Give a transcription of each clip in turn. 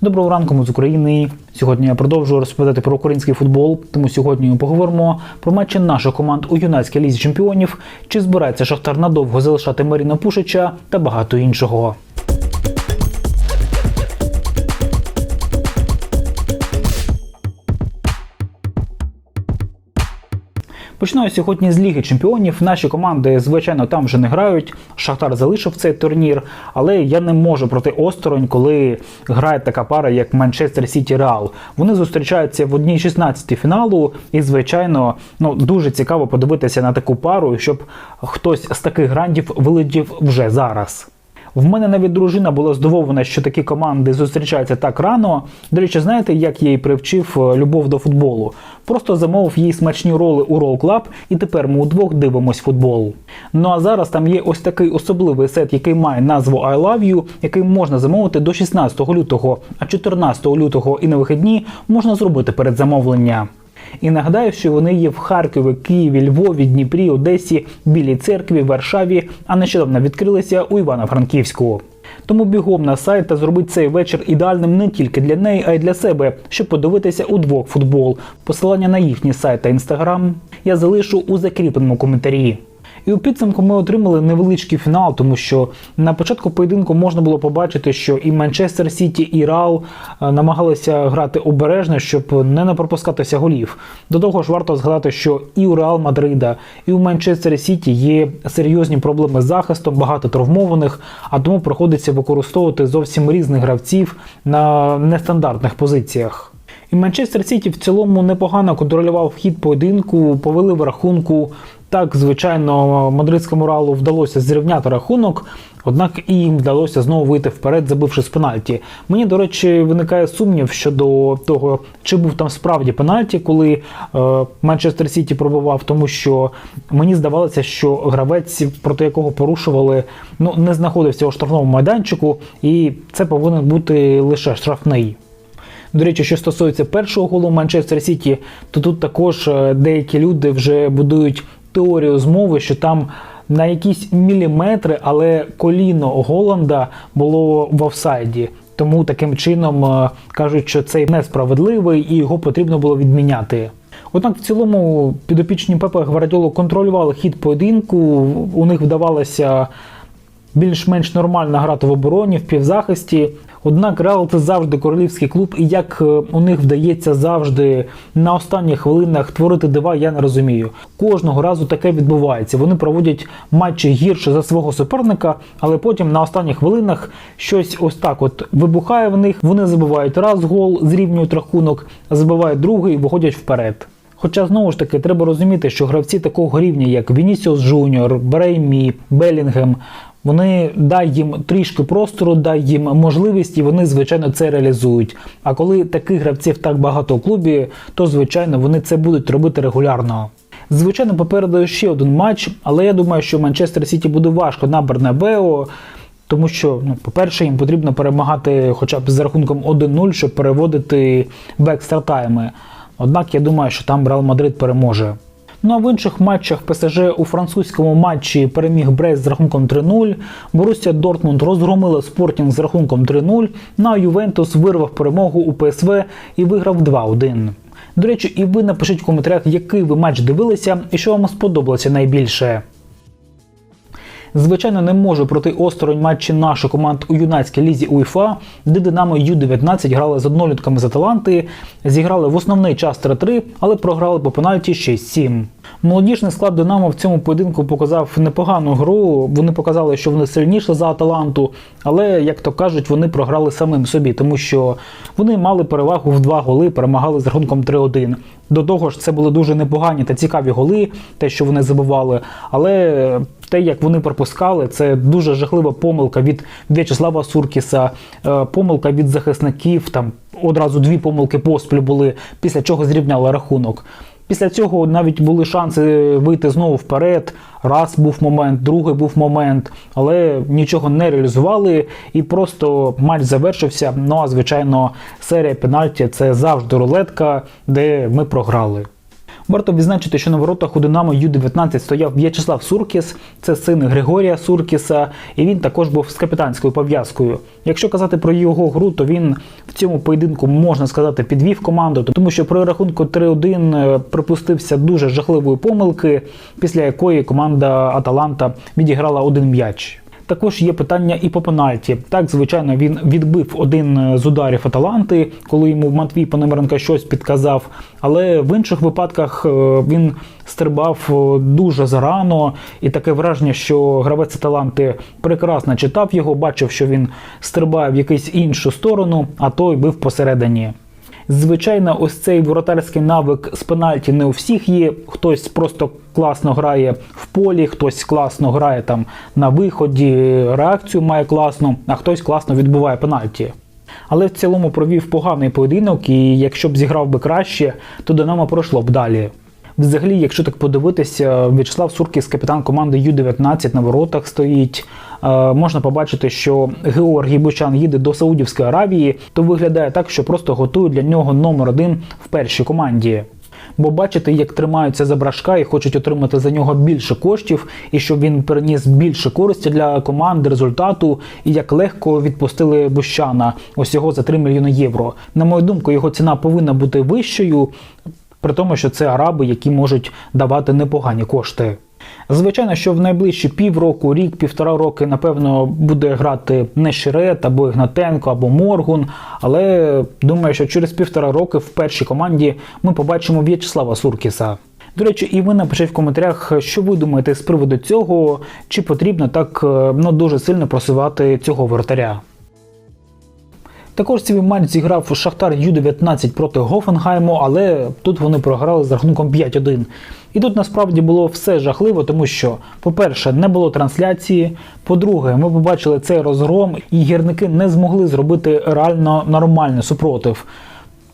Доброго ранку, ми з України. Сьогодні я продовжую розповідати про український футбол. Тому сьогодні ми поговоримо про матчі наших команд у юнацькій лізі чемпіонів, чи збирається Шахтар надовго залишати Маріна Пушича та багато іншого. Починаю сьогодні з Ліги Чемпіонів. Наші команди, звичайно, там вже не грають. Шахтар залишив цей турнір, але я не можу проти осторонь, коли грає така пара, як Манчестер Сіті Реал. Вони зустрічаються в одній 16 фіналу, і звичайно, ну дуже цікаво подивитися на таку пару, щоб хтось з таких грандів вилетів вже зараз. В мене навіть дружина була здивована, що такі команди зустрічаються так рано. До речі, знаєте, як я їй привчив е, любов до футболу? Просто замовив їй смачні роли у Roll Club, і тепер ми удвох дивимось футбол. Ну а зараз там є ось такий особливий сет, який має назву I Love You, який можна замовити до 16 лютого, а 14 лютого і на вихідні можна зробити передзамовлення. І нагадаю, що вони є в Харкові, Києві, Львові, Дніпрі, Одесі, Білій церкві, Варшаві, а нещодавно відкрилися у Івано-Франківську. Тому бігом на сайт та зробіть цей вечір ідеальним не тільки для неї, а й для себе, щоб подивитися удвох футбол. Посилання на їхній сайт та інстаграм я залишу у закріпленому коментарі. І у підсумку ми отримали невеличкий фінал, тому що на початку поєдинку можна було побачити, що і Манчестер Сіті, і Рау е, намагалися грати обережно, щоб не напропускатися голів. До того ж, варто згадати, що і у Реал Мадрида, і у Манчестер Сіті є серйозні проблеми з захистом, багато травмованих, а тому приходиться використовувати зовсім різних гравців на нестандартних позиціях. І Манчестер Сіті в цілому непогано контролював хід поєдинку, повели в рахунку. Так, звичайно, мадридському ралу вдалося зрівняти рахунок, однак і їм вдалося знову вийти вперед, забивши з пенальті. Мені, до речі, виникає сумнів щодо того, чи був там справді пенальті, коли е, Манчестер Сіті пробував, тому що мені здавалося, що гравець, проти якого порушували, ну не знаходився у штрафному майданчику, і це повинен бути лише штрафний. До речі, що стосується першого голу Манчестер Сіті, то тут також е, деякі люди вже будують теорію змови, що там на якісь міліметри, але коліно Голланда було в офсайді. Тому таким чином е, кажуть, що цей несправедливий і його потрібно було відміняти. Однак в цілому підопічні Пепе Гвардіоло контролювали хід поєдинку, у них вдавалося більш-менш нормально грати в обороні, в півзахисті. Однак Реал це завжди королівський клуб, і як е, у них вдається завжди на останніх хвилинах творити дива, я не розумію. Кожного разу таке відбувається. Вони проводять матчі гірше за свого суперника, але потім на останніх хвилинах щось ось так от вибухає в них. Вони забивають раз гол, зрівнюють рахунок, забивають другий виходять вперед. Хоча знову ж таки треба розуміти, що гравці такого рівня, як Вінісіус Джуніор, Бреймі, Белінгем, вони дай їм трішки простору, дай їм можливість, і вони звичайно це реалізують. А коли таких гравців так багато у клубі, то звичайно вони це будуть робити регулярно. Звичайно, попереду ще один матч, але я думаю, що Манчестер Сіті буде важко на Бернабео. Тому що, ну, по-перше, їм потрібно перемагати хоча б з рахунком 1-0, щоб переводити в екстратайми. Однак я думаю, що там Реал Мадрид переможе. Ну а в інших матчах ПСЖ у французькому матчі переміг Брест з рахунком 3-0. Боруся Дортмунд розгромила Спортінг з рахунком 3-0. Ну а Ювентус вирвав перемогу у ПСВ і виграв 2-1. До речі, і ви напишіть в коментарях, який ви матч дивилися і що вам сподобалося найбільше. Звичайно, не можу проти осторонь матчі наших команд у юнацькій лізі УЄФА, де Динамо Ю-19 грали з однолітками з Аталанти, зіграли в основний час 3-3, але програли по пенальті 6-7. Молодіжний склад Динамо в цьому поєдинку показав непогану гру. Вони показали, що вони сильніші за Аталанту, але, як то кажуть, вони програли самим собі, тому що вони мали перевагу в два голи, перемагали з рахунком 3-1. До того ж, це були дуже непогані та цікаві голи, те, що вони забивали. Але те, як вони пропускали, це дуже жахлива помилка від В'ячеслава Суркіса, е, помилка від захисників. Там одразу дві помилки поспіль були, після чого зрівняли рахунок. Після цього навіть були шанси вийти знову вперед. Раз був момент, другий був момент, але нічого не реалізували, і просто матч завершився. Ну а звичайно, серія пенальті це завжди рулетка, де ми програли. Варто відзначити, що на воротах у Динамо Ю-19 стояв В'ячеслав Суркіс, це син Григорія Суркіса, і він також був з капітанською пов'язкою. Якщо казати про його гру, то він в цьому поєдинку можна сказати підвів команду, тому що при рахунку 3-1 е, припустився дуже жахливої помилки, після якої команда Аталанта відіграла один м'яч. Також є питання і по пенальті. Так, звичайно, він відбив один е, з ударів Аталанти, коли йому Матвій Пономаренко щось підказав. Але в інших випадках е, він стрибав е, дуже зарано, і таке враження, що гравець Аталанти прекрасно читав його, бачив, що він стрибає в якусь іншу сторону, а той бив посередині. Звичайно, ось цей воротарський навик з пенальті не у всіх є. Хтось просто класно грає в полі, хтось класно грає там на виході, реакцію має класну, а хтось класно відбуває пенальті. Але в цілому провів поганий поєдинок, і якщо б зіграв би краще, то Динамо пройшло б далі. Взагалі, якщо так подивитися, В'ячеслав Суркіс, капітан команди Ю-19 на воротах стоїть. Е, можна побачити, що Георгій Бучан їде до Саудівської Аравії, то виглядає так, що просто готують для нього номер один в першій команді. Бо бачите, як тримаються за брашка і хочуть отримати за нього більше коштів, і щоб він переніс більше користі для команди, результату, і як легко відпустили Бущана ось його за 3 мільйони євро. На мою думку, його ціна повинна бути вищою, при тому, що це араби, які можуть давати непогані кошти. Звичайно, що в найближчі півроку, рік, півтора роки, напевно, буде грати не Ширет, або Ігнатенко, або Моргун. Але думаю, що через півтора роки в першій команді ми побачимо В'ячеслава Суркіса. До речі, і ви напишіть в коментарях, що ви думаєте з приводу цього, чи потрібно так е, ну, дуже сильно просувати цього воротаря. Також цей матч зіграв Шахтар Ю-19 проти Гофенгайму, але тут вони програли з рахунком 5-1. І тут насправді було все жахливо, тому що, по-перше, не було трансляції. По-друге, ми побачили цей розгром, і гірники не змогли зробити реально нормальний супротив.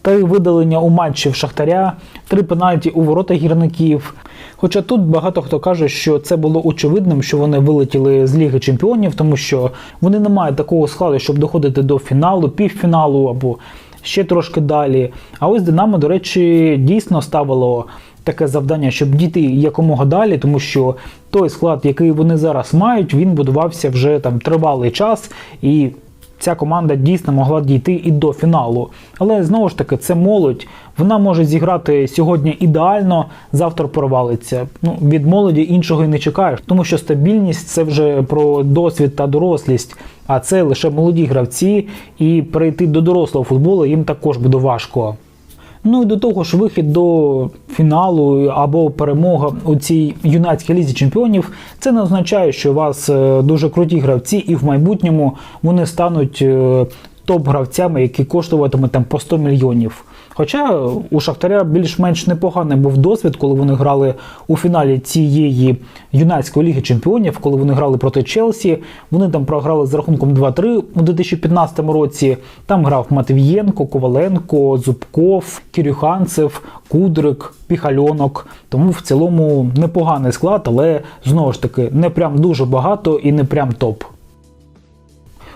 Три видалення у матчі в Шахтаря, три пенальті у ворота гірників. Хоча тут багато хто каже, що це було очевидним, що вони вилетіли з Ліги Чемпіонів, тому що вони не мають такого складу, щоб доходити до фіналу, півфіналу або ще трошки далі. А ось Динамо, до речі, дійсно ставило таке завдання, щоб дійти якомога далі, тому що той склад, який вони зараз мають, він будувався вже там тривалий час і. Ця команда дійсно могла дійти і до фіналу. Але знову ж таки, це молодь. Вона може зіграти сьогодні ідеально, завтра провалиться. Ну, Від молоді іншого і не чекаєш, тому що стабільність це вже про досвід та дорослість, а це лише молоді гравці, і перейти до дорослого футболу їм також буде важко. Ну і до того ж, вихід до фіналу або перемога у цій юнацькій лізі чемпіонів, це не означає, що у вас е, дуже круті гравці, і в майбутньому вони стануть е, топ-гравцями, які коштуватимуть там по 100 мільйонів. Хоча у Шахтаря більш-менш непоганий був досвід, коли вони грали у фіналі цієї юнацької ліги чемпіонів, коли вони грали проти Челсі. Вони там програли з рахунком 2-3 у 2015 році. Там грав Матвієнко, Коваленко, Зубков, Кірюханцев, Кудрик, Піхальонок. Тому в цілому непоганий склад, але знову ж таки не прям дуже багато і не прям топ.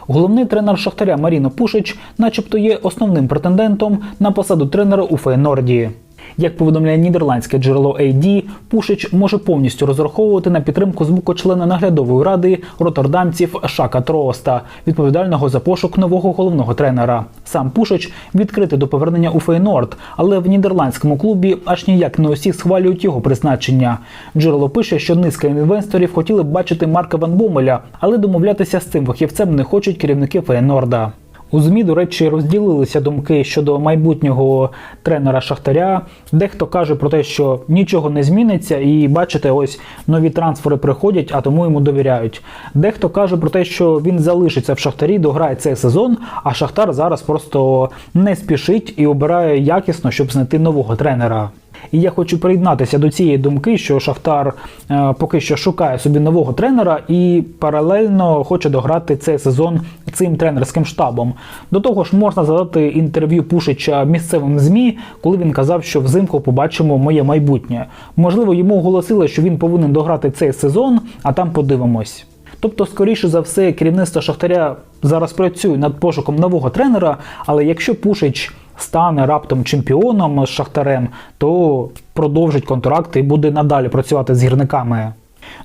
Головний тренер Шахтаря Маріно Пушич, начебто, є основним претендентом на посаду тренера у Фейнорді. Як повідомляє нідерландське джерело AD, Пушич може повністю розраховувати на підтримку з боку члена наглядової ради роттердамців Шака Трооста, відповідального за пошук нового головного тренера. Сам Пушич відкритий до повернення у Фейнорд, але в нідерландському клубі аж ніяк не усі схвалюють його призначення. Джерело пише, що низка інвесторів хотіли б бачити Марка Ван Бомеля, але домовлятися з цим фахівцем не хочуть керівники Фейнорда. У ЗМІ, до речі, розділилися думки щодо майбутнього тренера Шахтаря. Дехто каже про те, що нічого не зміниться, і бачите, ось нові трансфери приходять, а тому йому довіряють. Дехто каже про те, що він залишиться в Шахтарі, дограє цей сезон, а Шахтар зараз просто не спішить і обирає якісно, щоб знайти нового тренера. І я хочу приєднатися до цієї думки, що Шахтар е, поки що шукає собі нового тренера і паралельно хоче дограти цей сезон цим тренерським штабом. До того ж, можна задати інтерв'ю Пушича місцевим змі, коли він казав, що взимку побачимо моє майбутнє. Можливо, йому оголосили, що він повинен дограти цей сезон, а там подивимось. Тобто, скоріше за все, керівництво Шахтаря зараз працює над пошуком нового тренера, але якщо Пушич стане раптом чемпіоном з Шахтарем, то продовжить контракт і буде надалі працювати з гірниками.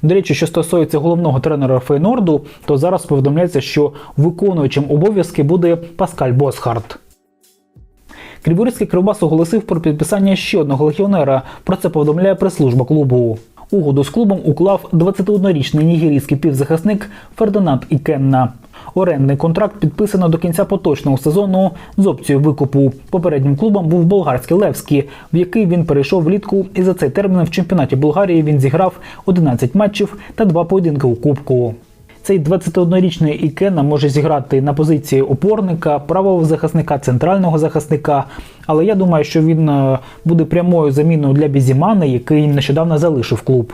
До речі, що стосується головного тренера Фейнорду, то зараз повідомляється, що виконуючим обов'язки буде Паскаль Босхарт. Криворізький Кривбас оголосив про підписання ще одного легіонера. Про це повідомляє прес-служба клубу. Угоду з клубом уклав 21-річний нігерійський півзахисник Фердинанд Ікенна. Орендний контракт підписано до кінця поточного сезону з опцією викупу. Попереднім клубом був болгарський Левський, в який він перейшов влітку, і за цей термін в чемпіонаті Болгарії він зіграв 11 матчів та два поєдинки у Кубку. Цей 21-річний Ікена може зіграти на позиції опорника, правого захисника, центрального захисника. Але я думаю, що він е, буде прямою заміною для Бізімана, який нещодавно залишив клуб.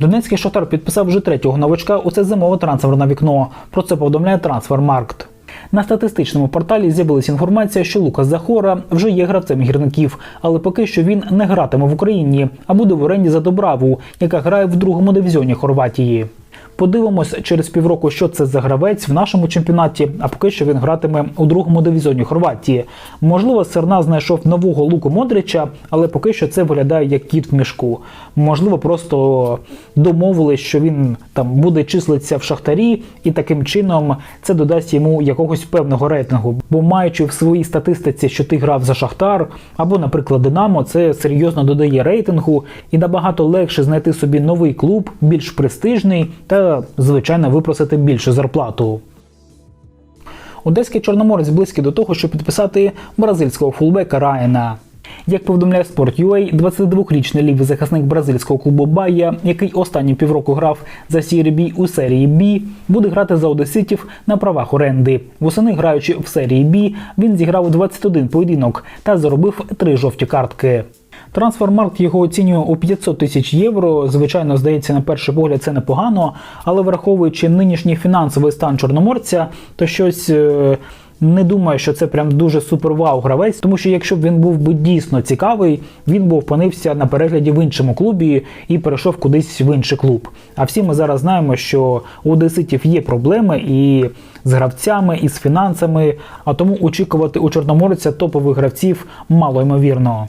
Донецький шахтар підписав вже третього новачка у це зимове трансферне вікно. Про це повідомляє Трансфермаркт. На статистичному порталі з'явилася інформація, що Лукас Захора вже є гравцем гірників, але поки що він не гратиме в Україні, а буде в оренді за Добраву, яка грає в другому дивізіоні Хорватії. Подивимось через півроку, що це за гравець в нашому чемпіонаті, а поки що він гратиме у другому дивізіоні Хорватії. Можливо, Серна знайшов нового Луку Модрича, але поки що це виглядає як кіт в мішку. Можливо, просто домовились, що він там буде числитися в шахтарі, і таким чином це додасть йому якогось певного рейтингу. Бо маючи в своїй статистиці, що ти грав за Шахтар, або, наприклад, Динамо, це серйозно додає рейтингу, і набагато легше знайти собі новий клуб, більш престижний та, звичайно, випросити більшу зарплату. Одеський Чорноморець близький до того, щоб підписати бразильського фулбека Райана. Як повідомляє Sport.ua, 22-річний лівий захисник бразильського клубу Байя, який останні півроку грав за Сірі Бі у серії Бі, буде грати за одеситів на правах оренди. Восени граючи в серії Бі, він зіграв 21 поєдинок та заробив три жовті картки. Трансфермаркт його оцінює у 500 тисяч євро. Звичайно, здається, на перший погляд це непогано, але враховуючи нинішній фінансовий стан чорноморця, то щось. е, Не думаю, що це прям дуже супер вау гравець, тому що якщо б він був би дійсно цікавий, він би опинився на перегляді в іншому клубі і перейшов кудись в інший клуб. А всі ми зараз знаємо, що у одеситів є проблеми і з гравцями, і з фінансами, а тому очікувати у чорноморця топових гравців мало ймовірно.